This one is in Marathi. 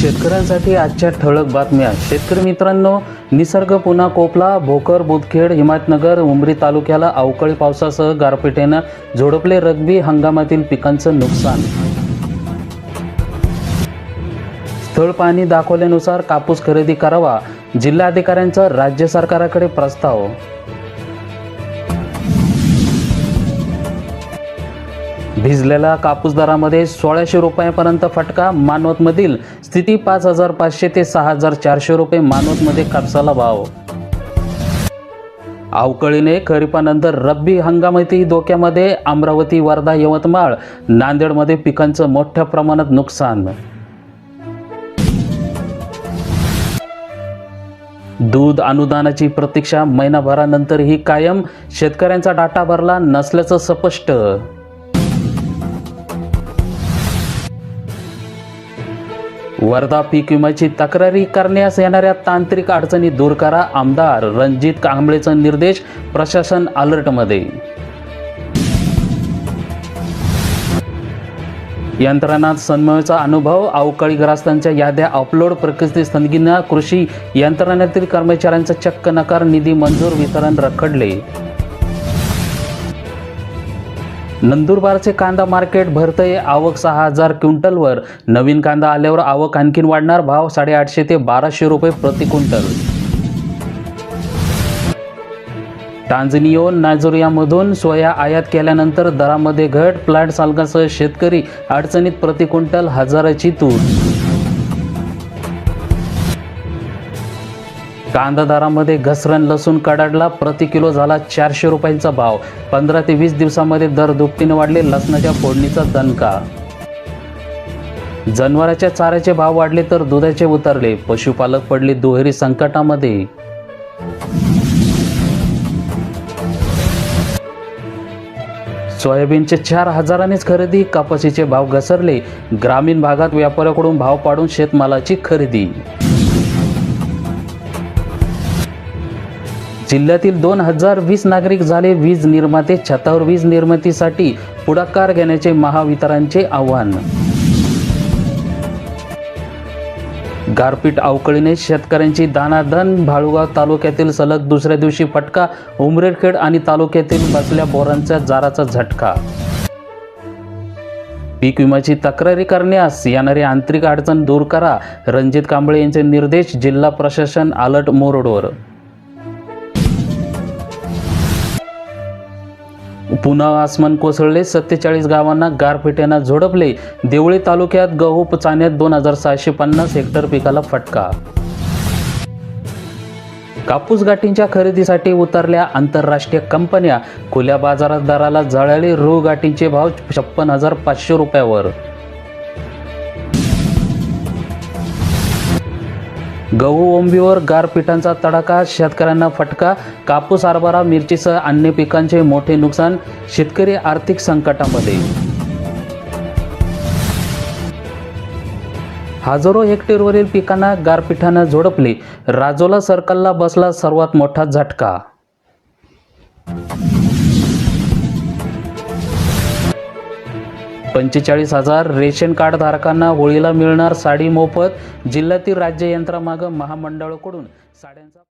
शेतकऱ्यांसाठी आजच्या ठळक बातम्या. शेतकरी मित्रांनो निसर्ग पुन्हा कोपला. भोकर बुदखेड हिमायतनगर उमरी तालुक्याला अवकाळी पावसासह गारपिटेनं झोडपले रग्बी हंगामातील पिकांचं नुकसान. स्थळ पाहणी दाखवल्यानुसार कापूस खरेदी करावा. जिल्हाधिकाऱ्यांचा राज्य सरकाराकडे प्रस्ताव. भिजलेल्या कापूस दरामध्ये सोळाशे रुपयापर्यंत फटका. मानवतमधील स्थिती पाच हजार पाचशे ते सहा हजार चारशे रुपये मानवतमध्ये कापसाला भाव. अवकळीने खरीपानंतर रब्बी हंगामातही धोक्यामध्ये. अमरावती वर्धा यवतमाळ नांदेडमध्ये पिकांचं मोठ्या प्रमाणात नुकसान. दूध अनुदानाची प्रतीक्षा महिनाभरानंतरही कायम. शेतकऱ्यांचा डाटा भरला नसल्याचं स्पष्ट. वर्धा पीक विम्याची तक्रारी करण्यास येणाऱ्या तांत्रिक अडचणी दूर करा. आमदार रणजित कांबळेचा निर्देश प्रशासन अलर्टमध्ये. यंत्रणा सन्मयचा अनुभव अवकाळीग्रस्तांच्या याद्या अपलोड प्रकृती स्थगितीनं कृषी यंत्रणेतील कर्मचाऱ्यांचा चक्क नकार निधी मंजूर वितरण रखडले. नंदुरबारचे कांदा मार्केट भरतंय आवक सहा हजार क्विंटलवर. नवीन कांदा आल्यावर आवक आणखीन वाढणार. भाव साडेआठशे ते बाराशे रुपये प्रति क्विंटल. टांझनियो नायजेरियामधून सोया आयात केल्यानंतर दरामध्ये घट. प्लांट चालकासह शेतकरी अडचणीत प्रति क्विंटल हजाराची तूट कांदा दरामध्ये घसरण लसूण कडाडला प्रति किलो झाला चारशे रुपयांचा भाव. पंधरा ते वीस दिवसामध्ये दर दुपटीने वाढले लसणाच्या फोडणीचा दणका. जनावरांच्या चाऱ्याचे भाव वाढले तर दुधाचे उतरले. पशुपालक पडले दुहेरी संकटामध्ये. सोयाबीनचे चार हजारांनीच खरेदी कपाशीचे भाव घसरले. ग्रामीण भागात व्यापाऱ्याकडून भाव पाडून शेतमालाची खरेदी. जिल्ह्यातील दोन हजार वीस नागरिक झाले वीज निर्माते. छतावर वीज निर्मितीसाठी पुढाकार घेण्याचे महावितरणचे आव्हान. गारपीट अवकळीने शेतकऱ्यांची दानादन भाळुगाव तालुक्यातील सलग दुसऱ्या दिवशी फटका. उमरेडखेड आणि तालुक्यातील बसल्या बोरांच्या जाराचा झटका. पीक विम्याची तक्रारी करण्यास येणारी आंतरिक अडचण दूर करा. रणजित कांबळे यांचे निर्देश जिल्हा प्रशासन अलर्ट मोरोडवर. पुन्हा आसमान कोसळले. सत्तेचाळीस गावांना गारपिट्यानं झोडपले. देवळी तालुक्यात गहू चाण्यात दोन हजार सहाशे पन्नास हेक्टर पिकाला फटका. कापूस गाठींच्या खरेदीसाठी उतरल्या आंतरराष्ट्रीय कंपन्या. खुल्या बाजारात दराला जळाले रू गाठींचे भाव छप्पन हजार पाचशे रुपयावर. गहू ओंबीवर गारपिटांचा तडाखा शेतकऱ्यांना फटका कापूस हरभरा मिरचीसह अन्य पिकांचे मोठे नुकसान शेतकरी आर्थिक संकटामध्ये. हजारो हेक्टरवरील पिकांना गारपिटानं झोडपले. राजोला सर्कलला बसला सर्वात मोठा झटका. पंचेचाळीस हजार रेशन कार्ड धारकांना होळीला मिळणार साडी मोफत जिल्ह्यातील राज्य यंत्रामागं महामंडळाकडून साड्यांचा